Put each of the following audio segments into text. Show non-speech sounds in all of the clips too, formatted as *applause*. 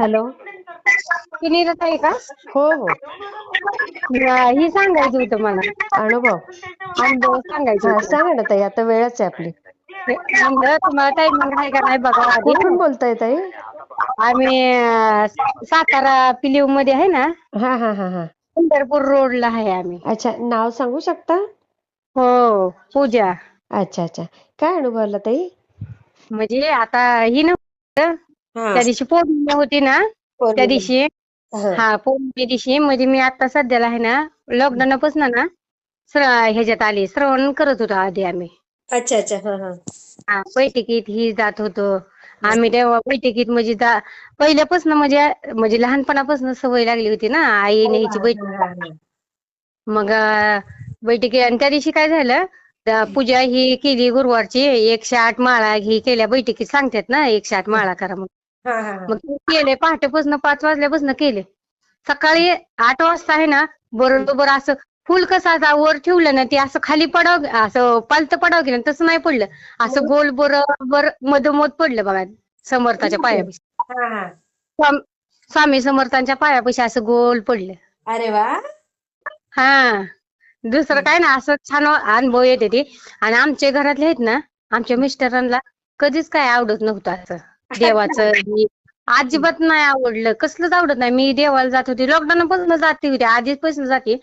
Hello. Sunita आहे का? हो हो. अं, ही सांगायचं होतं मला. अनुभव. अनुभव सांगायचं हा. सांगा ना ताई आता वेळच आहे आपली. म्हणलं तुम्हाला टायमिंग आहे का नाही बघा आधी. कुठून बोलताय ताई? आम्ही अं, सातारा पिलीवमध्ये आहे ना? हा हा हा हा. पंढरपूर रोडला आहे आम्ही. अच्छा नाव सांगू शकता? हो पूजा. अच्छा अच्छा. काय अनुभव आला ताई? म्हणजे आता ही नव्हतं त्या दिवशी पौर्णिमा होती ना? त्या दिवशी? हा. पौर्णिमे दिवशी. म्हणजे मी आता सध्याला आहे ना लॉकडाऊन पासून ना श्र ह्याच्यात आली. श्रवण करत होतो आधी आम्ही. अच्छा अच्छा. हा हा. हा बैठकीत ही जात होतो. आम्ही तेव्हा बैठकीत म्हणजे जा पहिल्यापासून म्हणजे म्हणजे लहानपणापासून सवय लागली होती ना आई न्यायची बैठक. हा, हा. मग अं, बैठकी आणि त्या दिवशी काय झालं त्या पूजा ही केली गुरुवारची. एकशे आठ माळा ही केल्या बैठकीत. सांगतात ना एकशे आठ माळा करा म्हणून. मग केले पहाटेपासून पाच वाजल्यापासून केले. सकाळी आठ वाजता आहे ना बरोबर असं फुल कसं असं वर ठेवलं ना ते असं खाली पडाव असं पालतं पडाव गेलं तसं नाही पडलं. असं गोल बरोबर मधोमध पडलं बघा समर्थाच्या पायापाशी. स्वामी समर्थांच्या पायापाशी असं गोल पडलं. अरे वा. हा. दुसरं काय ना असं छान अनुभव येते ते. आणि आमच्या घरातले आहेत ना आमच्या मिस्टरांना कधीच काय आवडत नव्हतं असं. देवाचं हे. अजिबात नाही आवडलं. कसलंच आवडत नाही. मी देवाला जात होते. लॉकडाऊन पासून जाते होते. आधीपासून जाते.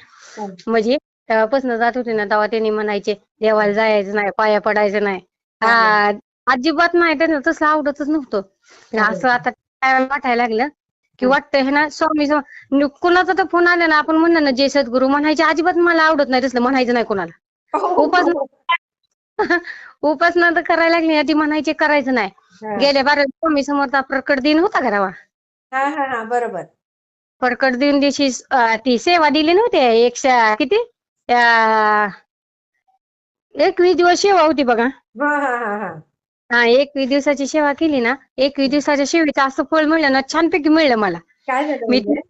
म्हणजे तेव्हापासून जात होते ना तेव्हा त्यांनी म्हणायचे देवाला जायचं नाही पाया पडायचं नाही. हा अजिबात नाही. त्यांना तसं आवडतच नव्हतं. असं आता काय वाटायला लागलं. की वाटतंय हे ना स्वामी सम- न- कुणाचा तर फोन आला ना आपण म्हणलं ना जय सद्गुरू म्हणायचे अजिबात मला आवडत नाही तसलं म्हणायचं नाही कोणाला. उपासना *laughs* उपासना तर करायला लागली ना ती म्हणायचे करायचं नाही. गेल्या बारा स्वामी समर्थ प्रकट दिन होता का तेव्हा हा हा हा बरोबर. प्रकट दिन दिवशी अं, ती सेवा दिली नव्हती एकशे किती? अं, एकवीस दिवस सेवा होती बघा. हा हा हा हा. हा एकवीस दिवसाची सेवा केली ना एकवीस दिवसाच्या सेवेचं असं फळ मिळलं ना छानपैकी मिळलं मला. काय झालं मी म्हणजे?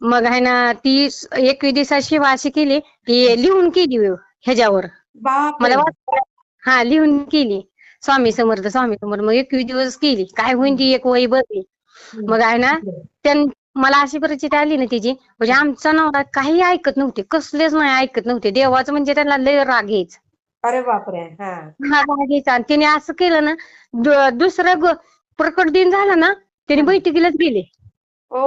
मग आहे ना ती स- एकवीस दिवसाची सेवा अशी केली ती लिहून केली ह्याच्यावर. बापरे. मला वाटलं हा लिहून केली. स्वामी समर्थ स्वामी समर्थ. मग एकवीस दिवस केली. काय होईन ती एक वही बसली मग आहे ना त्यां मला अशी परिस्थिती आली ना तिची. म्हणजे आमचा नवरा काही ऐकत नव्हते. कसलेच नाही ऐकत नव्हते. देवाचं म्हणजे त्यांना लय राग यायचा. अरे बापरे हा. हा राग यायचा. आणि तिने असं केलं ना दुसरं प्रकट दिन झाला ना त्याने बैठकीलाच गेले. ओ.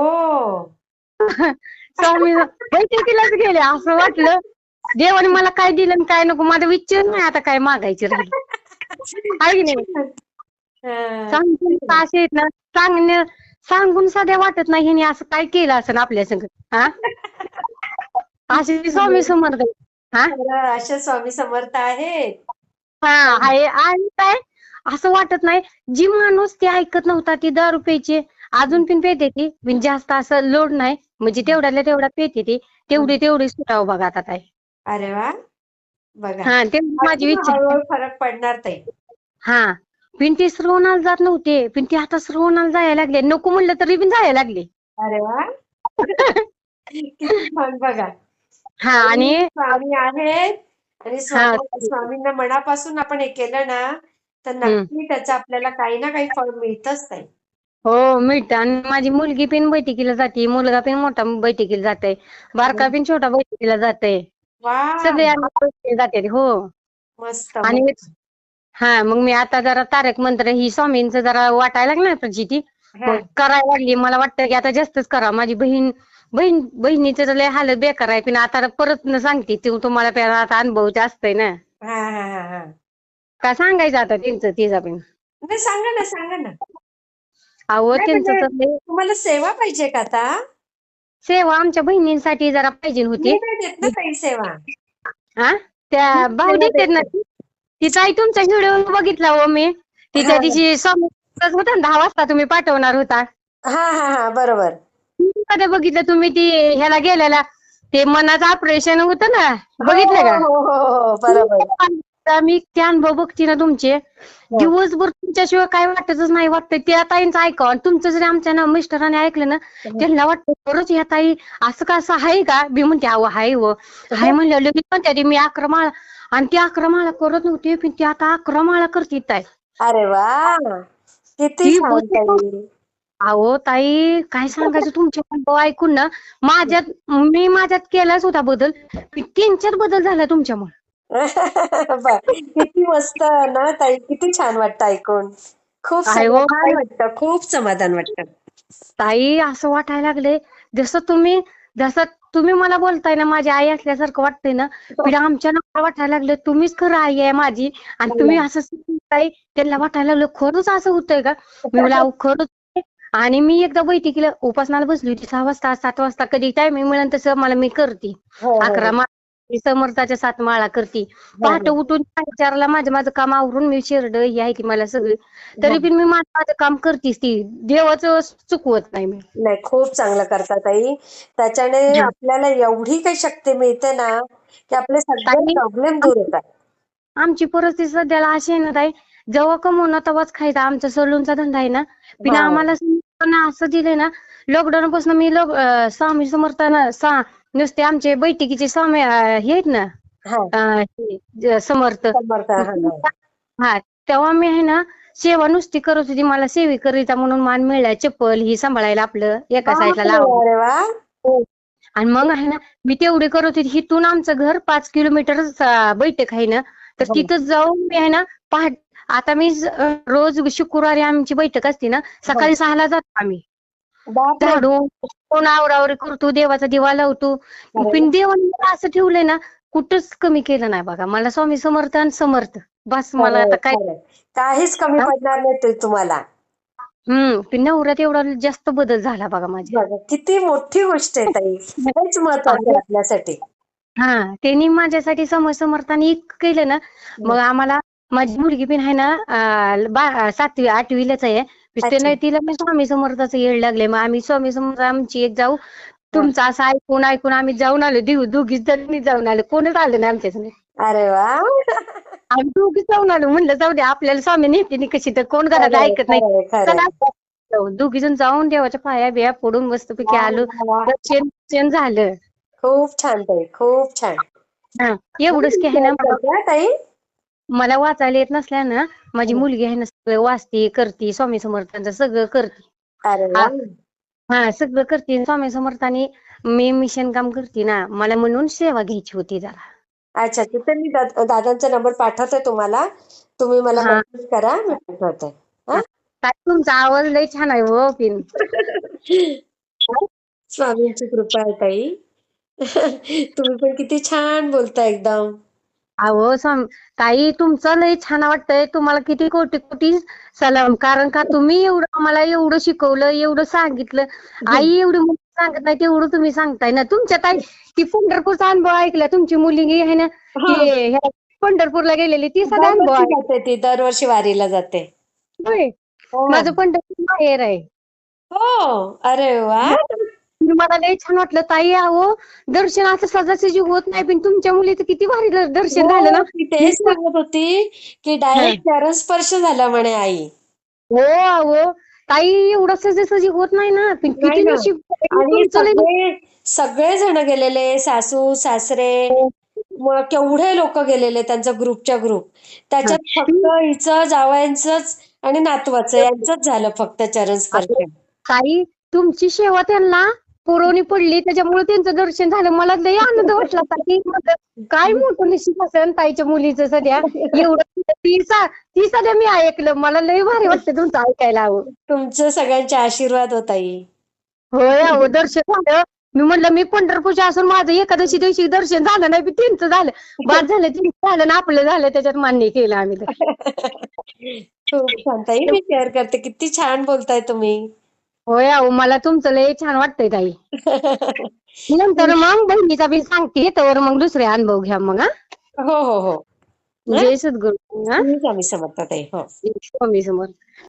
*laughs* स्वामी बैठकीलाच गेले. असं वाटलं देवाने मला काय दिलं आणि काय नको माझा विचार नाही आता काय मागायचे राहिले. *laughs* आहे की नाही? हा. सांगून असे आहेत ना सांगण्या सांगून सध्या वाटत नाही ह्याने असं काय केलं असं आपल्या संग हा? असे स्वामी समर्थ आहेत. हा? खरं, असे स्वामी समर्थ आहेत. हा आहे आणि काय? असं वाटत नाही. जी माणूस ते ऐकत नव्हता ती दारू प्यायची अजून पण पेते ती. पण जास्त असं लोड नाही. म्हणजे तेवढ्याला तेवढा पेते ती. तेवढी तेवढी सुटावं बघा आता काय अरे वा. बघा. हा ते माझी इच्छा. हळूहळू फरक पडणार ताई हा. पण ती श्रवणाला जात नव्हते. पण ती आता श्रवणाला जायला लागले. नको म्हणलं तरी पण जायला लागले. अरे वा. किती छान बघा. हा आणि स्वामी आहेत. आणि स्वामी- स्वामींना मनापासून आपण हे केलं ना तर नक्की त्याचं आपल्याला काही ना काही फळ मिळतच नाही हो मिळतं. आणि माझी मुलगी पण बैठकीला जाते. मुलगा पण मोठा बैठकीला जाते बारका पण छोटा बैठकीला जाते सगळे आम्ही जाते हो. मस्त आणि हा मग मी आता जरा तारक मंत्र ही स्वामींचं जरा वाटायला लागलं प्रचिती हा. मग करायला लागली. मला वाटतं की आता जास्तच करा. माझी बहीण बहीण बहिणीचं तर लय हालत बेकार आहे पण आता परत न सांगते तू तुम्हाला पहिला आता अनुभव जास्त आहे ना. हा हा हा हा. काय सांगायचं आता त्यांचं तिचा पण. नाही सांगा ना सांगा ना. अहो नाही त्यांचं म्हणजे- तर लय तुम्हाला सेवा पाहिजे का आता? सेवा आमच्या बहिणींसाठी जरा पाहिजे मी होती नाही देत ना ताई सेवा. हा? त्या भाऊ देतात ना ती? ताई तुमचा व्हिडिओ बघितला हो मी. तिच्या हा. दिवशी स्वामी होता ना दहा वाजता तुम्ही पाठवणार होता. हा हा हा बरोबर. कधी बघितलं तुम्ही ती ह्याला गेलेला? ते मनाचं ऑपरेशन होतं ना बघितलं का? हो हो हो हो बरोबर. आता मी ते अनुभव बघते ना तुमचे. दिवसभर तुमच्याशिवाय काय वाटतच नाही वाटतं त्या ताईंचं ऐकावं आणि तुमचं जरी आमच्या ना मिस्टरांनी ऐकलं ना त्यांना वाटतं खरंच ह्या ताई असं का असं आहे का? मी म्हणते अहो हाय व. हाय म्हणलं लगेच म्हणते ती मी अकरा माळा आणि ती अकरा माळा करत नव्हती पण ती आता अकरा माळा करते ताई. अरे वा! किती ती छान बोलते ताई. अहो ताई काय सांगायचं तुमचे अनुभव ऐकून ना? माझ्यात मी माझ्यात केलाच होता बदल पण त्यांच्यात बदल झाला तुमच्यामुळे. किती मस्त ना ताई. किती छान वाटतं ऐकून. खूप आहे हो, समाधान ताई. वाटतं खूप समाधान वाटतं. ताई असं वाटायला लागले जसं तुम्ही जसं तुम्ही मला बोलताय ना माझी आई असल्यासारखं वाटतंय ना पण आमच्या नवरा वाटायला लागलं तुम्हीच खरं आई आहे माझी. आणि तुम्ही असं सांगताय त्यांना वाटायला लागलं खरंच असं होतंय का? मी अहो खरंच आहे. आणि मी एकदा बैठकीला उपासनाला बसली होती सहा वाजता सात वाजता कधी टायमिंग मिळेल तसं मला मी करते. हो, हो. अकरा माळा समर्थाच्या सात माळा करते. पहाटे उठून चारला माझं माझं काम आवरून मी शेरड ही आहे ती मला सगळी. तरी पण मी माझं माझं काम करतेच ती. देवाचं चुकवत नाही मी. नाही खूप चांगलं करतात ताई. त्याच्याने. आपल्याला एवढी काही शक्ती मिळते ना की आपले सगळे प्रॉब्लेम दूर होतात. आमची परिस्थिती सध्याला अशी आहे ना ताई जेव्हा कमवणं तेव्हाच खायचं आमचा सलूनचा धंदा आहे ना पण. आम्हाला असं दिलंय ना लॉकडाऊन पासून मी स्वामी समर्थानं सा नुसते आमचे बैठकीचे स्वामी हे आहेत ना हा अं, हे, समर्थ समर्थ हा, हा. हा तेव्हा मी आहे ना सेवा नुसती करत होती मला सेवेकरीचा म्हणून मान मिळाला चप्पल ही सांभाळायला आपलं एका साईडला लावून अरे वा आणि मग आहे ना मी तेवढी करत होती हिथून आमचं घर पाच किलोमीटर बैठक आहे ना तर हो. तिथं जाऊन मी आहे ना पहाट आता मी ज- रोज शुक्रवारी आमची बैठक असते ना सकाळी सहाला जातो आम्ही. झाडू कोण आवरावरी करतो देवाचा दिवा लावतो. पण देवाने मला असं ठेवलंय ना कुठंच कमी केलं नाही बघा. मला स्वामी समर्थ आणि समर्थ. बस मला आता काय. काहीच कमी हा? पडणार नाही ते तुम्हाला. हम्म पण नवऱ्यात एवढा जास्त बदल झाला बघा माझ्या. किती मोठी गोष्ट आहे ताई. महत्वाचं आपल्यासाठी. हा त्यांनी माझ्यासाठी समज समर्थाने इतकं केलं ना मग आम्हाला माझी मुलगी पण आहे ना सातवी आठवीलाच आहे. अच्छा. त्यानं तिला पण स्वामी समर्थाचं येड लागले. मग आम्ही स्वामी समर्थ आमची एक जाऊ. तुमचं असं ऐकून ऐकून आम्ही जाऊन आलो. देऊ दोघीच जणी जाऊन आलो. कोणच आलं नाही आमच्या संग. अरे वा. आम्ही दोघीच जाऊन आलो. म्हणलं जाऊ दे आपल्याला स्वामी नेते कशी तर कोण घरात ऐकत नाही. चला दोघी जण जाऊन देवाच्या पाया बिया पडून मस्तपैकी आलो. दर्शन झालं. खूप छान ताई. खूप छान. हा एवढंच की आहे ना ताई? मला वाचायला येत नसल्यानं माझी मुलगी आहे ना वाचते करते स्वामी समर्थांचं सगळं करते. अरे वा. हा. सगळं करते. स्वामी समर्थांनी मी मिशन काम करते ना मला म्हणून सेवा घ्यायची होती जरा. अच्छा तिथे मी दादांचा नंबर पाठवते तुम्हाला. तुम्ही मला हा. मेसेज करा मी पाठवते. काय तुमचा आवाज लय छान आहे हो पिन. स्वामींची कृपा आहे ताई. *laughs* तुम्ही पण किती छान बोलता एकदम. अहो स्वामी ताई तुमचं लय छान वाटतंय. तुम्हाला किती कोटी कोटी सलाम. कारण का तुम्ही एवढं मला एवढं शिकवलं एवढं सांगितलं. आई एवढी मुली सांगत नाही तेवढं तुम्ही सांगताय ना. तुमच्या ताई ती पंढरपूरचा अनुभव ऐकला. तुमची मुलगी आहे ना ती ह्या पंढरपूरला गेलेली ती सगळा अनुभव आहे जाते ती दरवर्षी वारीला जाते. होय. हो. माझं पंढरपूर माहेर आहे. हो. अरे वा. मला लय छान वाटलं ताई अहो. दर्शन असं सहजासहजी होत नाही पण तुमच्या मुलीचं किती भारी दर- दर्शन झालं ना. हो, तेच सांगत होती की डायरेक्ट चरणस्पर्श झाला म्हणे आई. हो अहो. ताई एवढं सहजासहजी होत नाही ना पण नाही किती ना. नशीब आणि तुमचं लय- सगळे सगळे जण गेलेले सासू सासरे मग केवढे लोक गेलेले त्यांचा ग्रुपच्या ग्रुप. त्याच्यात फक्त हिचं जावयांचंच आणि नातवाचं यांचंच झालं फक्त चरणस्पर्श ताई तुमची सेवा त्यांना पुरवणी पडली त्याच्यामुळे त्यांचं दर्शन झालं. मला लय आनंद वाटला म्हटलं, काय मोठं नशीब असेल ताईच्या मुलीचं सध्या? एवढं ती सा- ती सध्या मी ऐकलं. मला लय भारी वाटतं तुमचं ऐकायला हवं तुमचं सगळ्यांचे आशीर्वाद होत होय अहो दर्शन झालं. मी म्हणलं मी पंढरपूरच्या असून माझं एकादशी दिवशी दर्शन झालं नाही त्यांचं झालं. बाद झालं त्यांचं झालं ना आपलं झालं त्याच्यात मान्य केलं आम्ही तर. *laughs* खूप छान. ताई मी शेअर करते. किती छान बोलताय तुम्ही. होय अहो मला तुमचं लय छान वाटतंय ताई. *laughs* नंतर मग बहिणीचा बी सांगते तर मग दुसरे अनुभव घ्या मग हा. हो हो हो. जय सद्गुरू हा. आम्ही समजता ताई हो. स्वामी समोर